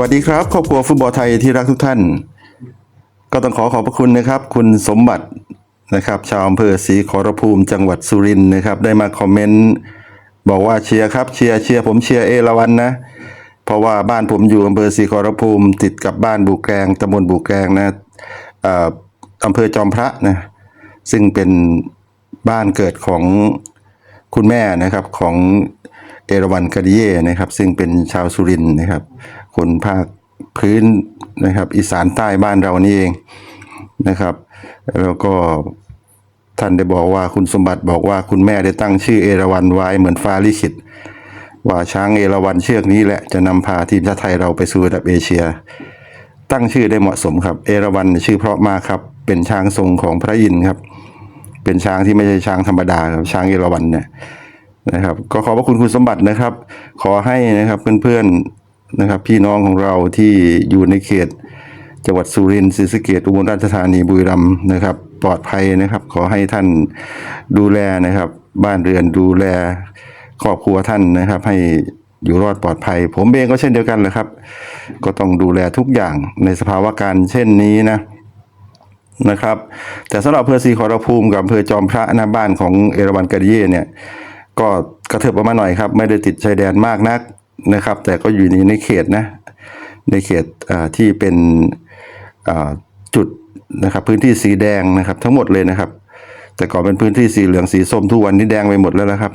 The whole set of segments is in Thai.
วัสดีครับ ครอบครัวฟุตบอลไทยที่รักทุกท่าน ก็ต้องขอขอบพระคุณนะครับ คุณสมบัตินะครับ ชาวอำเภอศรีขอรภูมิจังหวัดสุรินทร์นะครับ ได้มาคอมเมนต์บอกว่าเชียร์ครับเชียร์เชียร์ผมเชียร์เอราวันนะ เพราะว่าบ้านผมอยู่อำเภอศรีขอรภูมิ ติดกับบ้านบุกแกงตำบลบุกแกงนะอ่ออำเภอจอมพระนะซึ่งเป็นบ้านเกิดของคุณแม่นะครับของเอราวันกาดิเย่นะครับ ซึ่งเป็นชาวสุรินทร์นะครับ คนภาคพื้นนะครับอีสานใต้บ้านเรานี่เองนะครับ แล้วก็ท่านได้บอกว่าคุณสมบัติบอกว่าคุณแม่ได้ตั้งชื่อเอราวันไว้เหมือนฟ้าลิขิตว่าช้างเอราวัณเชือกนี้แหละจะนำพาทีมชาติไทยเราไปสู่ระดับเอเชีย ตั้งชื่อได้เหมาะสมครับ เอราวัณชื่อเพราะมากครับ เป็นช้างทรงของพระอินทร์ครับ เป็นช้างที่ไม่ใช่ช้างธรรมดาครับช้างเอราวัณเนี่ยนะครับ ก็ขอบพระคุณคุณสมบัตินะครับ ขอให้นะครับเพื่อนๆ นะครับ พี่น้องของเราที่อยู่ในเขต จังหวัดสุรินทร์ศรีสะเกษอุบลราชธานีบุรีรัมย์นะครับ ปลอดภัยนะครับ ขอให้ท่านดูแลนะครับ บ้านเรือนดูแลครอบครัวท่านนะครับ ให้อยู่รอดปลอดภัย ผมเองก็เช่นเดียวกันเลยครับ ก็ต้องดูแลทุกอย่างในสภาวะการเช่นนี้นะนะครับ แต่สำหรับอำเภอศรีขอรภูมิกับอำเภอจอมพระหน้าบ้านของเอราวันกาดิเย่เนี่ยก็กระเถิบออกมาหน่อยครับ ไม่ได้ติดชายแดนมากนัก นะครับ แต่ก็อยู่ในในเขตนะในเขตอ่าที่เป็นอ่าจุดนะครับพื้นที่สีแดงนะครับทั้งหมดเลยนะครับ แต่ก่อนเป็นพื้นที่สีเหลืองสีส้มทุกวันนี้แดงไปหมดแล้วนะครับ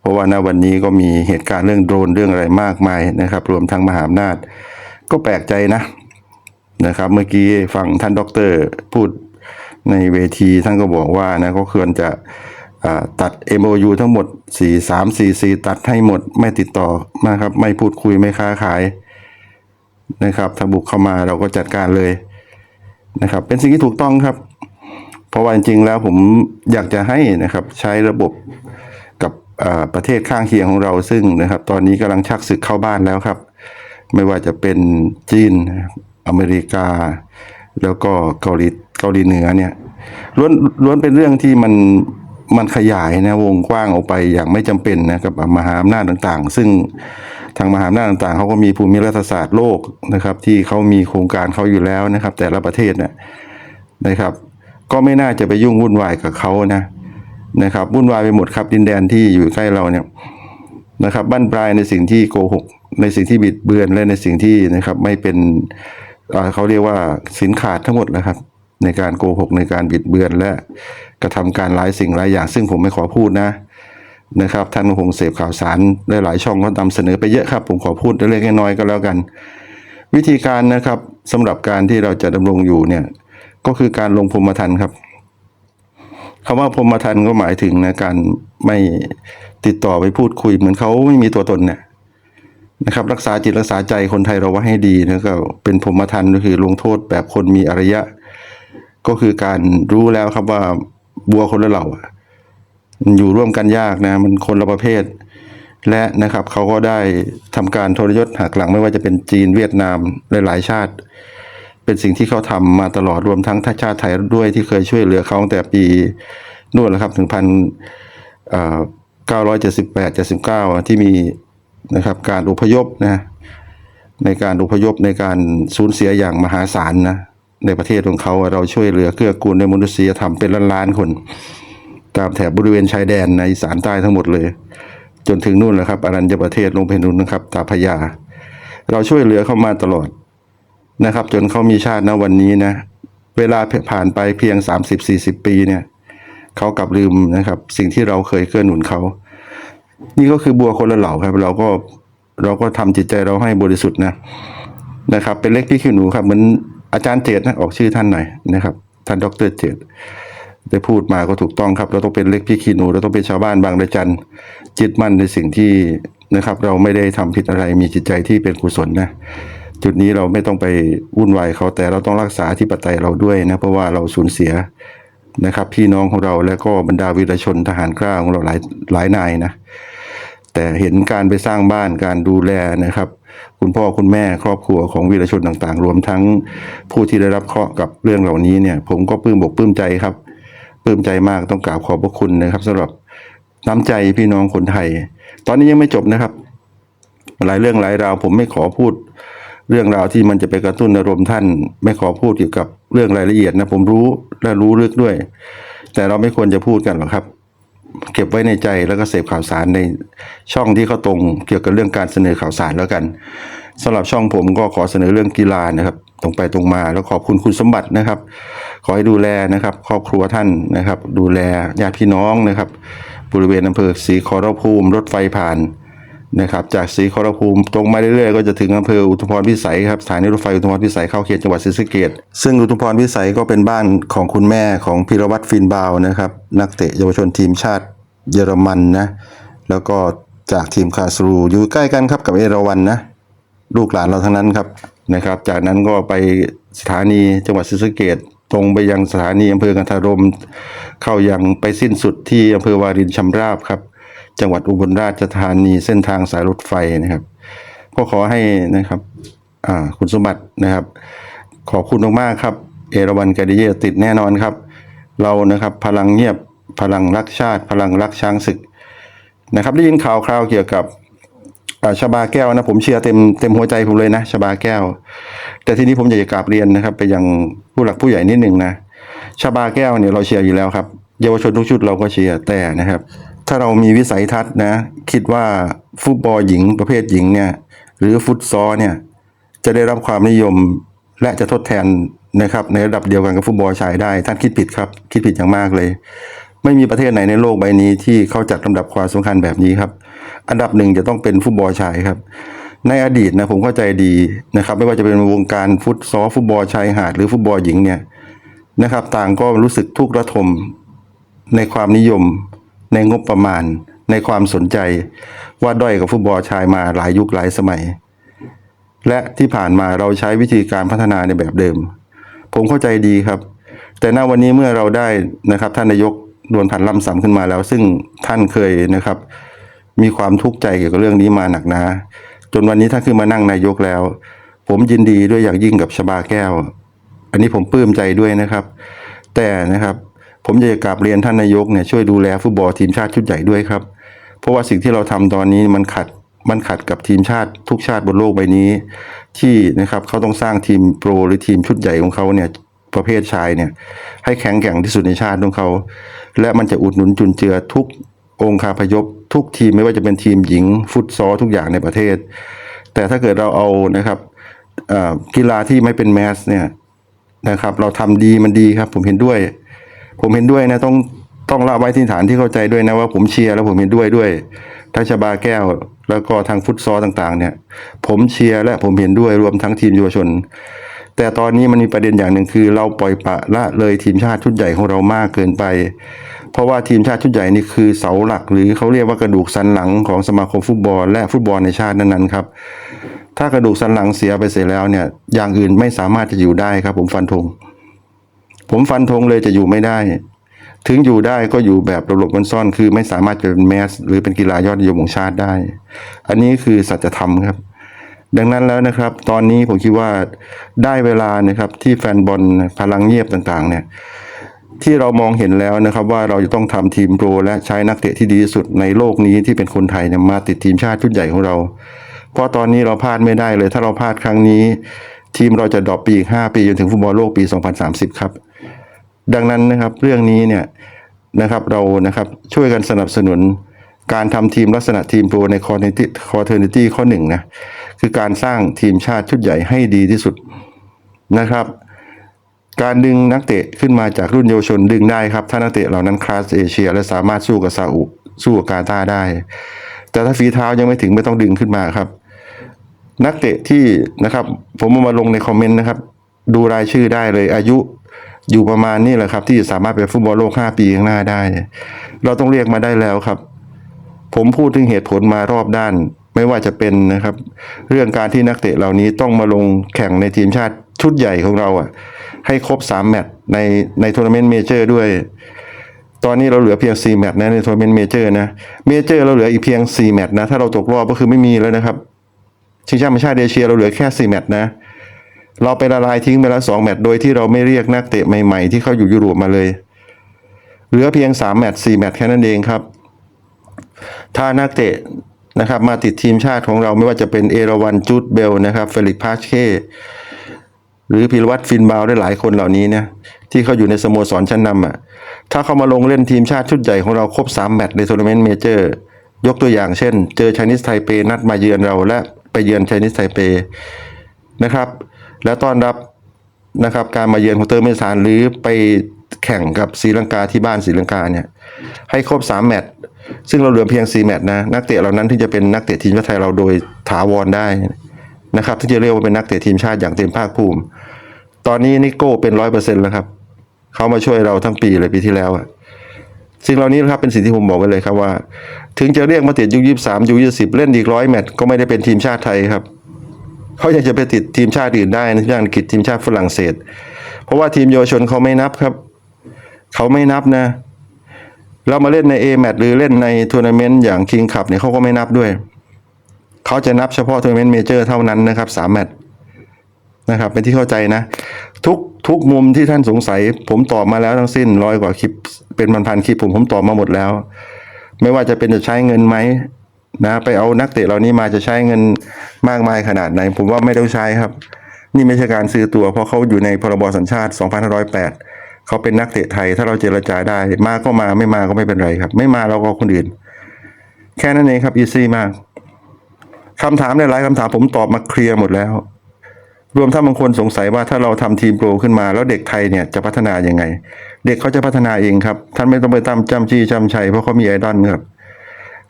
เพราะว่าณวันนี้ก็มีเหตุการณ์เรื่องโดรนเรื่องอะไรมากมายนะครับ รวมทั้งมหาอำนาจ ก็แปลกใจนะนะครับ เมื่อกี้ฟังท่านด็อกเตอร์พูดในเวทีท่านก็บอกว่านะก็ควรจะ ตัด MOU ทั้งหมด 4 3 4 4 ตัดให้หมดไม่ติดต่อนะครับ ไม่พูดคุยไม่ค้าขายนะครับ ถ้าบุกเข้ามาเราก็จัดการเลยนะครับ เป็นสิ่งที่ถูกต้องครับ เพราะว่าจริงๆแล้วผมอยากจะให้นะครับใช้ระบบกับประเทศข้างเคียงของเราซึ่งนะครับ ตอนนี้กำลังชักศึกเข้าบ้านแล้วครับ ไม่ว่าจะเป็นจีนอเมริกา แล้วก็เกาหลีเกาหลีเหนือเนี่ยล้วนล้วนเป็นเรื่องที่มัน มันขยายนะวงกว้างออกไปอย่างไม่จำเป็นนะกับมหาอำนาจต่างๆ ซึ่งทางมหาอำนาจต่างๆเขาก็มีภูมิรัฐศาสตร์โลกนะครับ ที่เขามีโครงการเขาอยู่แล้วนะครับ แต่ละประเทศเนี่ยนะครับ ก็ไม่น่าจะไปยุ่งวุ่นวายกับเขานะนะครับวุ่นวายไปหมดครับดินแดนที่อยู่ใกล้เราเนี่ยนะครับบั้นปลายในสิ่งที่โกหก ในสิ่งที่บิดเบือนและในสิ่งที่นะครับไม่เป็นเอ่อเขาเรียกว่าสินขาดทั้งหมดนะครับ ในการโกหกในการบิดเบือนและกระทำการหลายสิ่งหลายอย่าง ซึ่งผมไม่ขอพูดนะนะครับท่านคงเสพข่าวสารได้หลายช่องก็นำเสนอไปเยอะครับ ผมขอพูดเล็กน้อยก็แล้วกัน วิธีการนะครับสำหรับการที่เราจะดำรงอยู่เนี่ยก็คือการลงพรหมทันครับคำว่าพรหมทันก็หมายถึงนะการไม่ติดต่อไปพูดคุย เหมือนเขาไม่มีตัวตนเนี่ยนะครับรักษาจิตรักษาใจคนไทยเราไว้ให้ดีนะก็เป็นพรหมทันก็คือลงโทษแบบคนมีอารยะ ก็คือการรู้แล้วครับว่าบัวคนละเหล่ามันอยู่ร่วมกันยากนะ มันคนละประเภท และนะครับเขาก็ได้ทำการทรยศหักหลังไม่ว่าจะเป็นจีนเวียดนามหลาย ๆ ชาติ เป็นสิ่งที่เขาทำมาตลอดรวมทั้งชาติไทยด้วยที่เคยช่วยเหลือเขาตั้งแต่ปีนู่นแหละครับถึงพันเก้าร้อยเจ็ดสิบแปดเจ็ดสิบเก้าที่มีนะครับการอพยพนะในการอพยพในการสูญเสียอย่างมหาศาลนะ ในประเทศของเขาเราช่วยเหลือเกื้อกูลในมนุษยธรรมเป็นล้านๆคน ตามแถบบริเวณชายแดนในสานใต้ทั้งหมดเลย จนถึงนู่นแหละครับอรัญญประเทศลงไปนู่นนะครับตาพยา เราช่วยเหลือเข้ามาตลอดนะครับ จนเขามีชาติณวันนี้นะ เวลาผ่านไปเพียง 30-40 ปีเนี่ยเขากลับลืมนะครับ สิ่งที่เราเคยเกื้อหนุนเขา นี่ก็คือบัวคนละเหล่าครับ เราก็เราก็ทำจิตใจเราให้บริสุทธิ์นะนะครับ เป็นเล็กพี่ขี้หนูครับเหมือน อาจารย์เจตนะออกชื่อท่านหน่อยนะครับ ท่านดรเจตได้พูดมาก็ถูกต้องครับ เราต้องเป็นเล็กพี่ขี้หนูเราต้องเป็นชาวบ้านบางระจันจิตมั่นในสิ่งที่นะครับ เราไม่ได้ทำผิดอะไรมีจิตใจที่เป็นกุศลนะจุดนี้เราไม่ต้องไปวุ่นวายเขาแต่เราต้องรักษาที่ปไตยเราด้วยนะเพราะว่าเราสูญเสียนะครับ พี่น้องของเราและก็บรรดาวีรชนทหารกล้าของเราหลายหลายนายนะแต่เห็นการไปสร้างบ้านการดูแลนะครับ คุณพ่อคุณแม่ครอบครัวของวีรชนต่างๆ รวมทั้งผู้ที่ได้รับเคราะห์กับเรื่องเหล่านี้เนี่ย ผมก็ปลื้มบอกปลื้มใจครับปลื้มใจมากต้องกราบขอบพระคุณนะครับสำหรับน้ำใจพี่น้องคนไทย ตอนนี้ยังไม่จบนะครับ หลายเรื่องหลายราว ผมไม่ขอพูด เรื่องราวที่มันจะไปกระตุ้นอารมณ์ท่าน ไม่ขอพูดเกี่ยวกับเรื่องรายละเอียดนะ ผมรู้และรู้ลึกด้วย แต่เราไม่ควรจะพูดกันหรอกครับ เก็บไว้ในใจแล้วก็เสพข่าวสารในช่องที่เขาตรงเกี่ยวกับเรื่องการเสนอข่าวสารแล้วกันสำหรับช่องผมก็ขอเสนอเรื่องกีฬานะครับตรงไปตรงมาแล้วขอบคุณคุณสมบัตินะครับ ขอให้ดูแลนะครับ ครอบครัวท่านนะครับ ดูแลญาติพี่น้องนะครับ บริเวณอำเภอศรีขอรภูมิรถไฟผ่าน นะครับจากศรีขอรภูมิตรงมาเรื่อยๆก็จะถึงอำเภออุทุมพรพิสัยครับสถานีรถไฟอุทุมพรพิสัยเข้าเขตจังหวัดศรีสะเกษซึ่งอุทุมพรพิสัยก็เป็นบ้านของคุณแม่ของพิรวัตรฟินบาวนะครับ นักเตะเยาวชนทีมชาติเยอรมันนะแล้วก็จากทีมคาสรูอยู่ใกล้กันครับกับเอราวันนะลูกหลานเราทั้งนั้นครับนะครับ จากนั้นก็ไปสถานีจังหวัดศรีสะเกดตรงไปยังสถานีอำเภอกันทารม เข้ายังไปสิ้นสุดที่อำเภอวารินชำราบครับ จังหวัดอุบลราชธานีเส้นทางสายรถไฟนะครับ ก็ขอให้นะครับคุณสมบัตินะครับ ขอบคุณมากๆครับ เอราวันกาดิเยติดแน่นอนครับ เรานะครับพลังเงียบพลังรักชาติ พลังรักช้างศึกนะครับ ได้ยินข่าวคราวเกี่ยวกับชาบาแก้วนะผมเชียร์เต็มเต็มหัวใจผมเลยนะชาบาแก้ว แต่ทีนี้ผมอยากจะกราบเรียนนะครับ ไปยังผู้หลักผู้ใหญ่นิดหนึ่งนะชาบาแก้วเนี่ยเราเชียร์อยู่แล้วครับ เยาวชนทุกชุดเราก็เชียร์แต่นะครับ ถ้าเรามีวิสัยทัศน์นะ คิดว่าฟุตบอลหญิงประเภทหญิงเนี่ย หรือฟุตซอลเนี่ย จะได้รับความนิยมและจะทดแทนนะครับ ในระดับเดียวกันกับฟุตบอลชายได้ ท่านคิดผิดครับ คิดผิดอย่างมากเลย ไม่มีประเทศไหนในโลกใบนี้ที่เขาจัดลำดับความสำคัญแบบนี้ครับ อันดับหนึ่งจะต้องเป็นฟุตบอลชายครับในอดีตนะผมเข้าใจดีนะครับ ไม่ว่าจะเป็นวงการฟุตซอลฟุตบอลชายหาดหรือฟุตบอลหญิงเนี่ยนะครับ ต่างก็รู้สึกทุกข์ระทมในความนิยม ในงบประมาณ ในความสนใจว่าด้อยกับฟุตบอลชายมาหลายยุคหลายสมัย และที่ผ่านมาเราใช้วิธีการพัฒนาในแบบเดิม ผมเข้าใจดีครับ แต่ณวันนี้เมื่อเราได้นะครับ ท่านนายกดวนพันล่ำสำขึ้นมาแล้ว ซึ่งท่านเคยนะครับ มีความทุกข์ใจเกี่ยวกับเรื่องนี้มาหนักหนาจนวันนี้ท่านขึ้นมานั่งนายกแล้ว ผมยินดีด้วยอย่างยิ่งกับชบาแก้ว อันนี้ผมปลื้มใจด้วยนะครับ แต่นะครับ ผมอยากจะกราบเรียนท่านนายกเนี่ยช่วยดูแลฟุตบอลทีมชาติชุดใหญ่ด้วยครับ เพราะว่าสิ่งที่เราทำตอนนี้มันขัดมันขัดกับทีมชาติทุกชาติบนโลกใบนี้ ที่นะครับเขาต้องสร้างทีมโปรหรือทีมชุดใหญ่ของเขาเนี่ยประเภทชายเนี่ยให้แข็งแกร่งที่สุดในชาติของเขา และมันจะอุดหนุนจุนเจือทุกองค์คาพยพทุกทีมไม่ว่าจะเป็นทีมหญิงฟุตซอลทุกอย่างในประเทศ แต่ถ้าเกิดเราเอานะครับกีฬาที่ไม่เป็นแมสเนี่ยนะครับเราทำดีมันดีครับผมเห็นด้วย ผมเห็นด้วยนะต้องต้องละไว้ที่ฐานที่เข้าใจด้วยนะว่าผมเชียร์แล้วผมเห็นด้วยด้วยทัชบาแก้ว แล้วก็ทางฟุตซอลต่างๆ เนี่ย ผมเชียร์และผมเห็นด้วยรวมทั้งทีมเยาวชน แต่ตอนนี้มันมีประเด็นอย่างหนึ่งคือ เราปล่อยปะละเลยทีมชาติชุดใหญ่ของเรามากเกินไป เพราะว่าทีมชาติชุดใหญ่นี่คือเสาหลัก หรือเขาเรียกว่ากระดูกสันหลังของสมาคมฟุตบอล และฟุตบอลในชาตินั้นๆครับถ้ากระดูกสันหลังเสียไปเสร็จแล้วเนี่ยอย่างอื่นไม่สามารถจะอยู่ได้ครับ ผมฟันธง ผมฟันธงเลยจะอยู่ไม่ได้ ถึงอยู่ได้ก็อยู่แบบหลบๆซ่อน คือไม่สามารถจะเป็นแมส หรือเป็นกีฬายอดนิยมของชาติได้ อันนี้คือสัจธรรมครับ ดังนั้นแล้วนะครับ ตอนนี้ผมคิดว่าได้เวลานะครับที่แฟนบอลพลังเงียบต่างๆ เนี่ยที่เรามองเห็นแล้วนะครับว่าเราจะต้องทำทีมโปรและใช้นักเตะที่ดีที่สุดในโลกนี้ที่เป็นคนไทยเนี่ยมาติดทีมชาติชุดใหญ่ของเรา เพราะตอนนี้เราพลาดไม่ได้เลย ถ้าเราพลาดครั้งนี้ ทีมเราจะดรอปปีอีก 5 ปีจนถึงฟุตบอลโลกปี 2030 ครับ ดังนั้นนะครับเรื่องนี้เนี่ยนะครับเรานะครับช่วยกันสนับสนุนการทำทีมลักษณะทีมโปรในคอร์เนติคอร์เทอร์นิตี้ข้อหนึ่งนะคือการสร้างทีมชาติชุดใหญ่ให้ดีที่สุดนะครับ การดึงนักเตะขึ้นมาจากรุ่นเยาวชนดึงได้ครับ ถ้านักเตะเหล่านั้นคลาสเอเชีย และสามารถสู้กับซาอุสู้กับกาตาได้ แต่ถ้าฝีเท้ายังไม่ถึงไม่ต้องดึงขึ้นมาครับ นักเตะที่นะครับ ผมเอามาลงในคอมเมนต์นะครับ ดูรายชื่อได้เลยอายุอยู่ประมาณนี้แหละครับ ที่สามารถเป็นฟุตบอลโลก 5 ปีข้างหน้าได้ เราต้องเรียกมาได้แล้วครับ ผมพูดถึงเหตุผลมารอบด้าน ไม่ว่าจะเป็นนะครับ เรื่องการที่นักเตะเหล่านี้ต้องมาลงแข่งในทีมชาติชุดใหญ่ของเราอะ ให้ครบ 3 แมตช์ในในทัวร์นาเมนต์เมเจอร์ด้วย ตอนนี้เราเหลือเพียง 4 แมตช์นะในทัวร์นาเมนต์เมเจอร์นะเมเจอร์เราเหลืออีกเพียง 4 แมตช์นะถ้าเราตกรอบก็คือไม่มีแล้วนะครับ ชิงแชมป์แห่งชาติเอเชียเราเหลือแค่4แมตช์นะ เราไปละลายทิ้งไปแล้วสองแมตช์โดยที่เราไม่เรียกนักเตะใหม่ๆ ที่เขาอยู่ยุโรปมาเลย เหลือเพียงสามแมตช์สี่แมตช์แค่นั้นเองครับ ถ้านักเตะนะครับมาติดทีมชาติของเราไม่ว่าจะเป็นเอราวันจูดเบลนะครับเฟลิกพาชเคหรือพิรวัตรฟินบาวได้หลายคนเหล่านี้เนี่ยที่เขาอยู่ในสโมสรชั้นนำอะถ้าเขามาลงเล่นทีมชาติชุดใหญ่ของเราครบ 3 แมตช์ในทัวร์นาเมนต์เมเจอร์ ยกตัวอย่างเช่น เจอไชนิสไทเปนัดมาเยือนเราและ ไปเยือนไชนิสไทเปนะครับ แล้วต้อนรับนะครับการมาเยือนของเตอร์เมสานหรือไปแข่งกับศรีลังกาที่บ้านศรีลังกาเนี่ยให้ครบ 3 แมตช์ซึ่งเราเหลือเพียง 4 แมตช์นะนักเตะเหล่านั้นที่จะเป็นนักเตะทีมชาติไทยเราโดยถาวรได้นะครับที่จะเรียกว่าเป็นนักเตะทีมชาติอย่างเต็มภาคภูมิ ตอนนี้นิโก้เป็นร้อยเปอร์เซ็นต์แล้วครับ เขามาช่วยเราทั้งปีเลยปีที่แล้วอะ สิ่งเหล่านี้นะครับเป็นสิ่งที่ผมบอกไว้เลยครับว่า ถึงจะเรียกมาติดยุคยี่สามยุคยี่สิบเล่นอีกร้อยแมตช์ก็ไม่ได้เป็นทีมชาติไทยครับเขายังจะไปติดทีมชาติอื่นได้นะอย่างอังกฤษทีมชาติฝรั่งเศส เพราะว่าทีมเยาวชนเขาไม่นับครับ เขาไม่นับนะ เรามาเล่นใน A แมตช์หรือเล่นในทัวร์นาเมนต์อย่างคิงคัพเนี่ยเขาก็ไม่นับด้วย เขาจะนับเฉพาะทัวร์นาเมนต์เมเจอร์เท่านั้นนะครับสามแมตช์นะครับเป็นที่เข้าใจนะ ทุกทุกมุมที่ท่านสงสัย ผมตอบมาแล้วทั้งสิ้นร้อยกว่าคลิป เป็นพันๆคลิปผมผมตอบมาหมดแล้ว ไม่ว่าจะเป็นจะใช้เงินไหมนะไปเอานักเตะเหล่านี้มาจะใช้เงินมากมายขนาดไหน ผมว่าไม่ต้องใช้ครับ นี่ไม่ใช่การซื้อตัว เพราะเขาอยู่ในพรบสัญชาติ 2508 เขาเป็นนักเตะไทย ถ้าเราเจรจาได้ มาก็มาไม่มาก็ไม่เป็นไรครับ ไม่มาเราก็คนอื่น แค่นั้นเองครับอีซี่มากคำถามหลายๆคำถามผมตอบมาเคลียร์หมดแล้ว รวมทั้งบางคนสงสัยว่าถ้าเราทำทีมโปรขึ้นมาแล้วเด็กไทยเนี่ยจะพัฒนายังไง เด็กเขาจะพัฒนาเองครับท่านไม่ต้องไปตามจำจี้จำชัยเพราะเขามีไอดอลครับ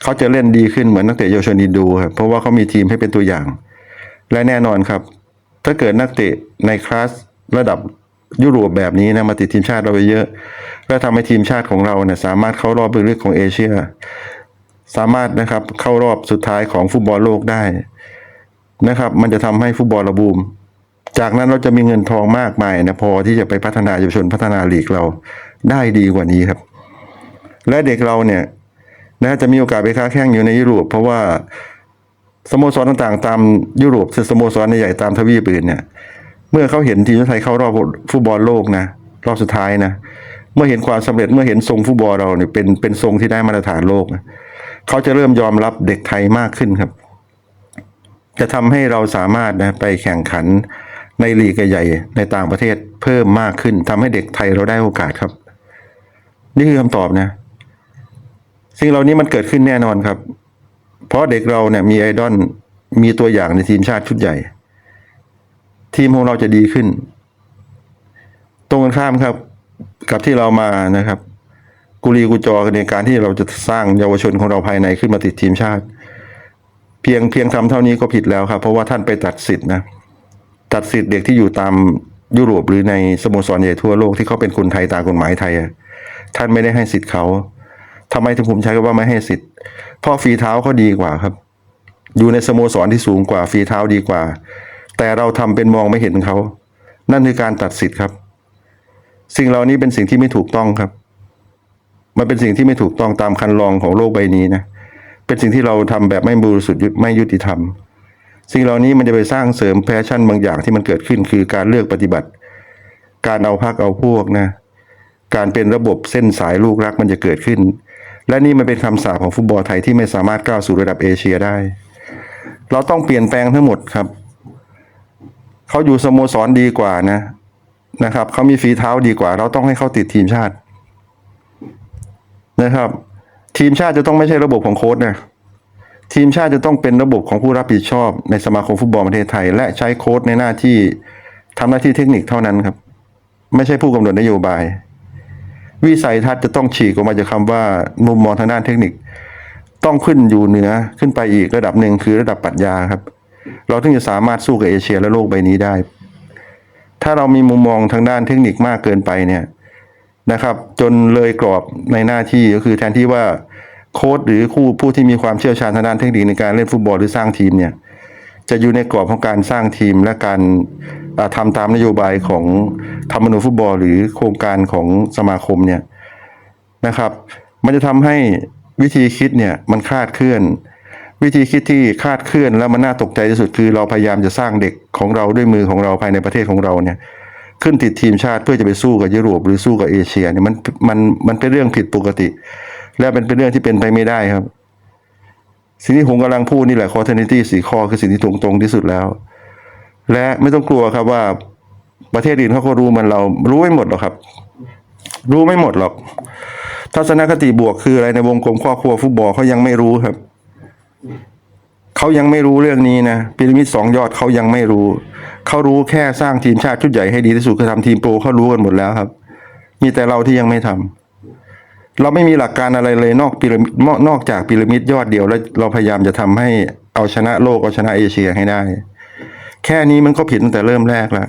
เขาจะเล่นดีขึ้นเหมือนนักเตะเยาวชนอินดูครับเพราะว่าเขามีทีมให้เป็นตัวอย่าง และแน่นอนครับ ถ้าเกิดนักเตะในคลาสระดับยุโรปแบบนี้นะมาติดทีมชาติเราไปเยอะและทำให้ทีมชาติของเราเนี่ยสามารถเข้ารอบลึกๆของเอเชีย สามารถนะครับเข้ารอบสุดท้ายของฟุตบอลโลกได้นะครับ มันจะทำให้ฟุตบอลระบูม จากนั้นเราจะมีเงินทองมากมายนะพอที่จะไปพัฒนาเยาวชนพัฒนาลีกเราได้ดีกว่านี้ครับ และเด็กเราเนี่ยนะจะมีโอกาสไปค้าแข่งอยู่ในยุโรปเพราะว่าสโมสรต่างๆ ตามยุโรปสโมสรใหญ่ๆตามทวีปอื่นเนี่ย เมื่อเขาเห็นทีมชาติไทยเข้ารอบฟุตบอลโลกนะรอบสุดท้ายนะเมื่อเห็นความสำเร็จเมื่อเห็นทรงฟุตบอลเราเนี่ยเป็นเป็นทรงที่ได้มาตรฐานโลกนะเขาจะเริ่มยอมรับเด็กไทยมากขึ้นครับ จะทำให้เราสามารถนะไปแข่งขัน ในลีกใหญ่ในต่างประเทศเพิ่มมากขึ้นทำให้เด็กไทยเราได้โอกาสครับ นี่คือคำตอบนะ สิ่งเหล่านี้มันเกิดขึ้นแน่นอนครับ เพราะเด็กเราเนี่ยมีไอดอลมีตัวอย่างในทีมชาติชุดใหญ่ ทีมของเราจะดีขึ้น ตรงกันข้ามครับ กับที่เรามานะครับ กุลีกุจอในการที่เราจะสร้างเยาวชนของเราภายในขึ้นมาติดทีมชาติ เพียงเพียงทำเท่านี้ก็ผิดแล้วครับ เพราะว่าท่านไปตัดสิทธินะ ตัดสิทธิ์เด็กที่อยู่ตามยุโรปหรือในสโมสรใหญ่ทั่วโลกที่เขาเป็นคนไทยตามกฎหมายไทย ท่านไม่ได้ให้สิทธิ์เขาทำไมถึงผมใช้คำว่าไม่ให้สิทธิ์เพราะฝีเท้าเขาดีกว่าครับ อยู่ในสโมสรที่สูงกว่าฝีเท้าดีกว่า แต่เราทำเป็นมองไม่เห็นเขา นั่นคือการตัดสิทธิ์ครับ สิ่งเหล่านี้เป็นสิ่งที่ไม่ถูกต้องครับ มันเป็นสิ่งที่ไม่ถูกต้องตามคันลองของโลกใบนี้นะเป็นสิ่งที่เราทำแบบไม่บริสุทธิ์ไม่ยุติธรรม สิ่งเหล่านี้มันจะไปสร้างเสริมแพชชั่นบางอย่างที่มันเกิดขึ้นคือการเลือกปฏิบัติ การเอาพักเอาพวกนะการเป็นระบบเส้นสายลูกรักมันจะเกิดขึ้น และนี่มันเป็นคำสาปของฟุตบอลไทยที่ไม่สามารถก้าวสู่ระดับเอเชียได้ เราต้องเปลี่ยนแปลงทั้งหมดครับเขาอยู่สโมสรดีกว่านะนะครับเขามีฝีเท้าดีกว่า เราต้องให้เขาติดทีมชาตินะครับ ทีมชาติจะต้องไม่ใช่ระบบของโค้ชนะ ทีมชาติจะต้องเป็นระบบของผู้รับผิดชอบในสมาคมฟุตบอลประเทศไทย และใช้โค้ชในหน้าที่ทำหน้าที่เทคนิคเท่านั้นครับ ไม่ใช่ผู้กำหนดนโยบาย วิสัยทัศน์จะต้องฉีกออกมาจากคำว่ามุมมองทางด้านเทคนิค ต้องขึ้นอยู่เหนือขึ้นไปอีกระดับหนึ่งคือระดับปรัชญาครับ เราถึงจะสามารถสู้กับเอเชียและโลกใบนี้ได้ ถ้าเรามีมุมมองทางด้านเทคนิคมากเกินไปเนี่ยนะครับ จนเลยกรอบในหน้าที่ก็คือแทนที่ว่า โค้ชหรือคู่ผู้ที่มีความเชี่ยวชาญทางด้านเทคนิคในการเล่นฟุตบอลหรือสร้างทีมเนี่ยจะอยู่ในกรอบของการสร้างทีมและการอ่าทำตามนโยบายของธรรมนูญฟุตบอล หรือโครงการของสมาคมเนี่ยนะครับ มันจะทำให้วิธีคิดเนี่ยมันคลาดเคลื่อน วิธีคิดที่คลาดเคลื่อนแล้วมันน่าตกใจที่สุดคือ เราพยายามจะสร้างเด็กของเราด้วยมือของเราภายในประเทศของเราเนี่ยขึ้นติดทีมชาติเพื่อจะไปสู้กับยุโรปหรือสู้กับเอเชียเนี่ยมันมันมันเป็นเรื่องผิดปกติ และเป็นเป็นเรื่องที่เป็นไปไม่ได้ครับ สิ่งที่ผมกำลังพูดนี่แหละ quaternity สี่ข้อคือสิ่งที่ตรงตรงที่สุดแล้ว และไม่ต้องกลัวครับว่าประเทศอื่นเขาก็รู้มันเรารู้ไม่หมดหรอกครับ รู้ไม่หมดหรอก ทัศนคติบวกคืออะไรในวงกลมครอบครัวฟุตบอลเขายังไม่รู้ครับเขายังไม่รู้เรื่องนี้นะพีระมิดสองยอดเขายังไม่รู้ เขารู้แค่สร้างทีมชาติชุดใหญ่ให้ดีที่สุดคือทำทีมโปรเขารู้กันหมดแล้วครับ มีแต่เราที่ยังไม่ทำ เราไม่มีหลักการอะไรเลยนอกพีระมิดนอกจากพีระมิดยอดเดียว แล้วเราพยายามจะทำให้เอาชนะโลกเอาชนะเอเชียให้ได้ แค่นี้มันก็ผิดตั้งแต่เริ่มแรกแล้ว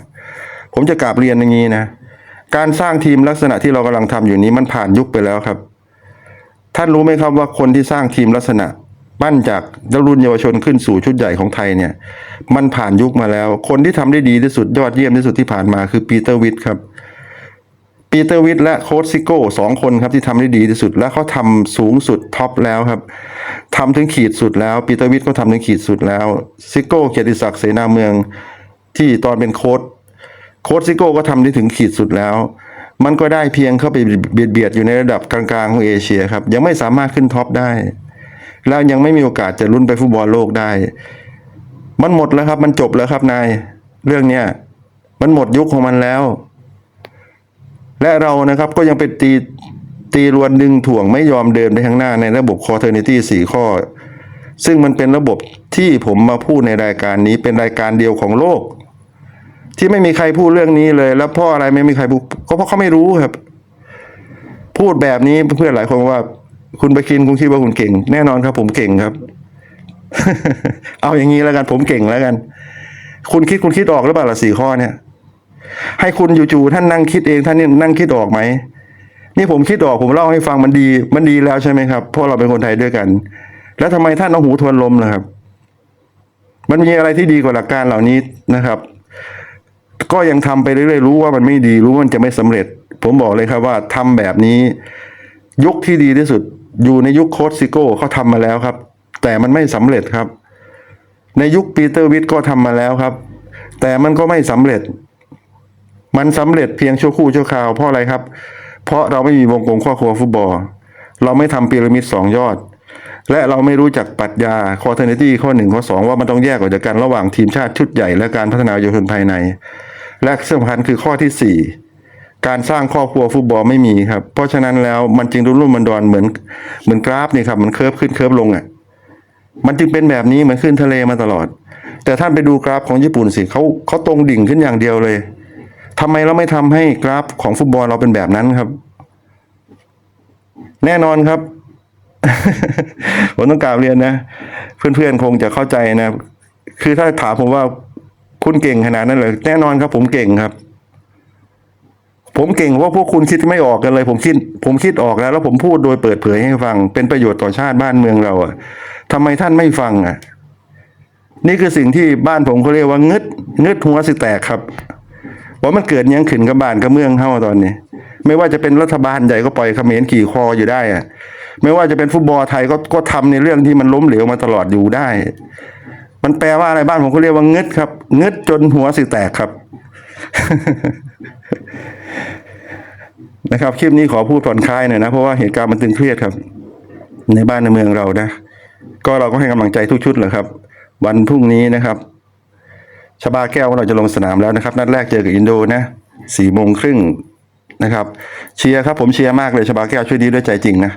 ผมจะกราบเรียนอย่างนี้นะการสร้างทีมลักษณะที่เรากำลังทำอยู่นี้มันผ่านยุคไปแล้วครับ ท่านรู้ไหมครับว่าคนที่สร้างทีมลักษณะปั้นจากรุ่นเยาวชนขึ้นสู่ชุดใหญ่ของไทยเนี่ย มันผ่านยุคมาแล้ว คนที่ทำได้ดีที่สุดยอดเยี่ยมที่สุดที่ผ่านมาคือปีเตอร์วิทครับ ปีเตอร์วิทและโค้ชซิโก้สองคนครับที่ทำได้ดีที่สุด และเขาทำสูงสุดท็อปแล้วครับทำถึงขีดสุดแล้วปีเตอร์วิทก็ทำถึงขีดสุดแล้วซิโก้เกียรติศักดิ์เสนาเมืองที่ตอนเป็นโค้ชโค้ชซิโก้ก็ทำได้ถึงขีดสุดแล้ว มันก็ได้เพียงเข้าไปเบียดเบียดอยู่ในระดับกลางๆของเอเชียครับยังไม่สามารถขึ้นท็อปได้ แล้วยังไม่มีโอกาสจะลุ้นไปฟุตบอลโลกได้ มันหมดแล้วครับมันจบแล้วครับนายเรื่องเนี้ยมันหมดยุคของมันแล้ว และเรานะครับก็ยังไปตีตีรวนดึงถ่วงไม่ยอมเดินไปข้างหน้าในระบบ quaternity สี่ข้อ ซึ่งมันเป็นระบบที่ผมมาพูดในรายการนี้เป็นรายการเดียวของโลก ที่ไม่มีใครพูดเรื่องนี้เลย แล้วเพราะอะไรไม่มีใครพูดก็เพราะเขาไม่รู้ครับ พูดแบบนี้เพื่อนหลายคนว่า คุณไปกินคุณคิดว่าคุณเก่ง แน่นอนครับ ผมเก่งครับ เอาอย่างนี้แล้วกัน ผมเก่งแล้วกัน คุณคิดคุณคิดออกหรือเปล่าล่ะสี่ข้อเนี่ย ให้คุณอยู่ๆท่านนั่งคิดเองท่านนี่นั่งคิดออกไหมนี่ผมคิดออกผมเล่าให้ฟังมันดีมันดีแล้วใช่ไหมครับเพราะเราเป็นคนไทยด้วยกัน แล้วทำไมท่านเอาหูทวนลมล่ะครับ มันมีอะไรที่ดีกว่าหลักการเหล่านี้นะครับ ก็ยังทำไปเรื่อยๆรู้ว่ามันไม่ดีรู้ว่ามันจะไม่สำเร็จ ผมบอกเลยครับว่าทำแบบนี้ ยุคที่ดีที่สุด อยู่ในยุคโค้ชซิโก้เขาทำมาแล้วครับ แต่มันไม่สำเร็จครับ ในยุคปีเตอร์วิทก็ทำมาแล้วครับ แต่มันก็ไม่สำเร็จ มันสำเร็จเพียงชั่วครู่ชั่วคราวเพราะอะไรครับ เพราะเราไม่มีวงกลมครอบครัวฟุตบอล เราไม่ทำพีระมิดสองยอด และเราไม่รู้จักปรัชญาคอเทนตี้ข้อหนึ่งข้อสองว่ามันต้องแยกออกจากกันระหว่างทีมชาติชุดใหญ่และการพัฒนาเยาวชนภายใน และสำคัญคือข้อที่สี่การสร้างครอบครัวฟุตบอลไม่มีครับ เพราะฉะนั้นแล้วมันจึงรุ่มรุ่มมันดอนเหมือนเหมือนกราฟนี่ครับมันเคิร์ฟขึ้นเคิร์ฟลงอะมันจึงเป็นแบบนี้เหมือนขึ้นทะเลมาตลอด แต่ท่านไปดูกราฟของญี่ปุ่นสิเขาเขาตรงดิ่งขึ้นอย่างเดียวเลย ทำไมเราไม่ทำให้กราฟของฟุตบอลเราเป็นแบบนั้นครับ แน่นอนครับ ผมต้องกล่าวเรียนนะ เพื่อนๆคงจะเข้าใจนะ คือถ้าถามผมว่าคุณเก่งขนาดนั้นเลยแน่นอนครับ ผมเก่งครับ ผมเก่งเพราะพวกคุณคิดไม่ออกกันเลย ผมคิด ผมคิดออกแล้ว แล้วผมพูดโดยเปิดเผยให้ฟัง เป็นประโยชน์ต่อชาติบ้านเมืองเราอะทำไมท่านไม่ฟังอะนี่คือสิ่งที่บ้านผมเขาเรียกว่างึดงึดหัวสิแตกครับ ว่ามันเกิดยังขึ้นกับบ้านกับเมืองเฮาตอนนี้ ไม่ว่าจะเป็นรัฐบาลใหญ่ก็ปล่อยเขมรขี่คออยู่ได้อะไม่ว่าจะเป็นฟุตบอลไทยก็ก็ทำในเรื่องที่มันล้มเหลวมาตลอดอยู่ได้ มันแปลว่าอะไรบ้านผมเขาเรียกว่าเงึดครับเงึดจนหัวสิแตกครับ นะครับคลิปนี้ขอพูดผ่อนคลายหน่อยนะเพราะว่าเหตุการณ์มันตึงเครียดครับ ในบ้านในเมืองเรานะ ก็เราก็ให้กำลังใจทุกชุดแหละครับ วันพรุ่งนี้นะครับ ชบาแก้วเราจะลงสนามแล้วนะครับ นัดแรกเจอกับอินโดนะสี่โมงครึ่งนะครับ เชียร์ครับผมเชียร์มากเลยชบาแก้วช่วยดีด้วยใจจริงนะ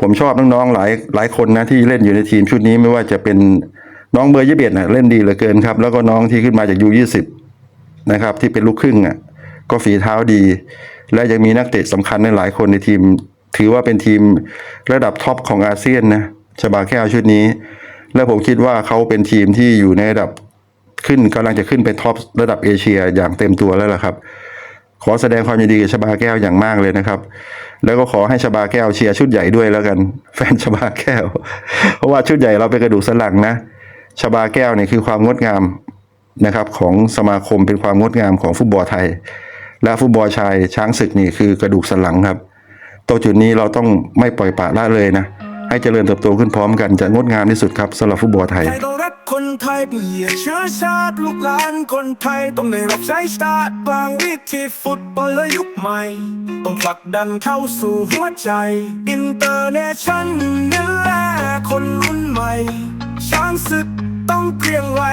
ผมชอบน้องๆหลายหลายคนนะที่เล่นอยู่ในทีมชุดนี้ไม่ว่าจะเป็นน้องเบอร์ยี่สิบเอ็ดนะเล่นดีเหลือเกินครับ แล้วก็น้องที่ขึ้นมาจากยูยี่สิบนะครับ ที่เป็นลูกครึ่งอะ ก็ฝีเท้าดี และยังมีนักเตะสำคัญในหลายคนในทีม ถือว่าเป็นทีมระดับท็อปของอาเซียนนะชบาแก้วชุดนี้ และผมคิดว่าเขาเป็นทีมที่อยู่ในระดับ ขึ้นกำลังจะขึ้นไปท็อประดับเอเชียอย่างเต็มตัวแล้วล่ะครับ ขอแสดงความยินดีกับชบาแก้วอย่างมากเลยนะครับ แล้วก็ขอให้ชบาแก้วเชียร์ชุดใหญ่ด้วยแล้วกัน แฟนชบาแก้ว เพราะว่าชุดใหญ่เราเป็นกระดูกสันหลังนะชบาแก้วเนี่ยคือความงดงามนะครับของสมาคมเป็นความงดงามของฟุตบอลไทย และฟุตบอลชายช้างศึกนี่คือกระดูกสันหลังครับตรงจุดนี้เราต้องไม่ปล่อยปละละเลยนะ ให้เจริญเติบโตขึ้นพร้อมกันจะงดงามที่สุดครับสำหรับฟุตบอลไทยคนไทยเปลี่ยเชื้อชาติลูกหลานคนไทยต้องได้รับใช้ชาติบางวิธีฟุตบอลและยุคใหม่ ต้องผลักดันเข้าสู่หัวใจ อินเตอร์เนชั่นเนี่แลคนรุ่นใหม่ ช้างศึกต้องเกรียงไว้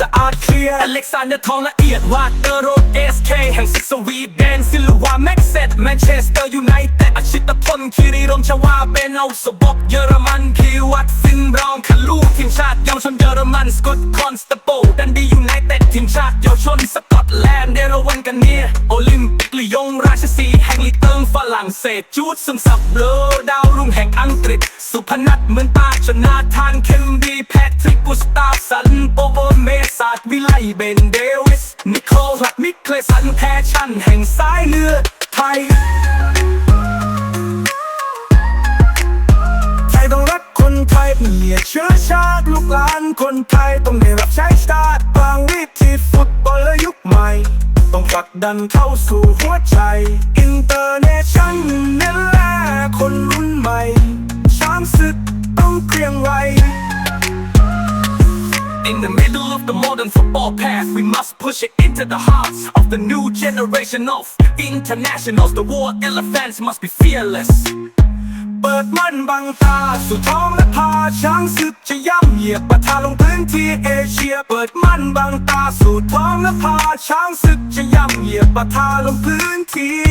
สะอาดเคลียร์อเล็กซานเดอร์ทองละเอียดวาดเตอร์โรดเอสเคแห่งสิสวีเดนซิลวาแม็กเซตแมนเชสเตอร์ยูไนเต็ดอาชิตพลคิริรมชวาเบนเอาสบอกเยอรมันคีวัตฟินบรองคาลูทีมชาติเยาวชนเยอรมันสกอตคอนสเตโปดันดียูไนเต็ดทีมชาติเยาวชนสกอตแลนด์เดรวันกันเนียโอลิมปิกลียงราชสีแห่งลีเติ ฝรั่งเศสจูดซึมซับเลอดาวรุ่งแห่งอังกฤษ สุพนัทเหมือนตาชนาทานเคมดีแพทริกกุสตาฟสันโปโบเมศาสตร์วิไลเบนเดวิสนิโคลัดมิเคลสันแพชชั่นแห่งสายเลือดไทยไทยต้องรักคนไทยเมียเชื้อชาติลูกหลานคนไทยต้องได้รับใช้ชาติบางวิธีฟุตบอลและยุคใหม่ ต้องผลักดันเข้าสู่หัวใจ อินเตอร์เนชั่นเน้นแลคนรุ่นใหม่ ช้างศึกต้องเกรียงไกร In the middle of the modern football path, we must push it into the hearts of the new generation of internationals. The war elephants must be fearless. เปิดมันบังตาสู่ท้องและพาช้างศึกจะย่ำเหยียบปะทะลงพื้นที่เอเชีย เปิดมันบังตาสู่ท้องและพาช้างศึกจะย่ำเหยียบปะทะลงพื้นที่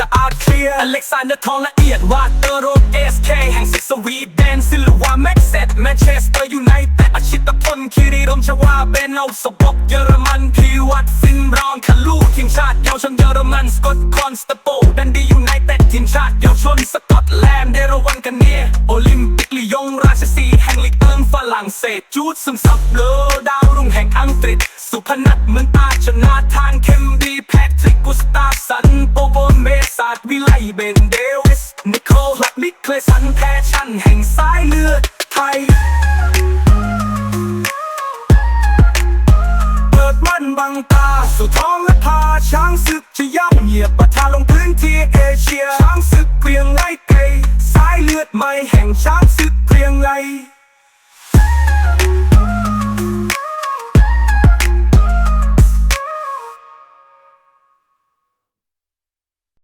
สะอาดเคลียร์อเล็กซานเดอร์ทองละเอียดวาเตอร์โรเอสเคแห่งสิสวีเดนซิลวาแม็กเซตแมนเชสเตอร์ยูไนเต็ดอาชิตพลคิริรมชวาเบนเอาสบอกเยอรมันพีวัตฟินรองคาลูทีมชาติเยาวชนเยอรมันสกอตคอนสเตโปดันดียูไนเต็ดทีมชาติเยาวชนสกอตแลนด์เดรวันกันเนียโอลิมปิกลียงราชสีแห่งลีกเอิงฝรั่งเศสจูดซึมซับเลอ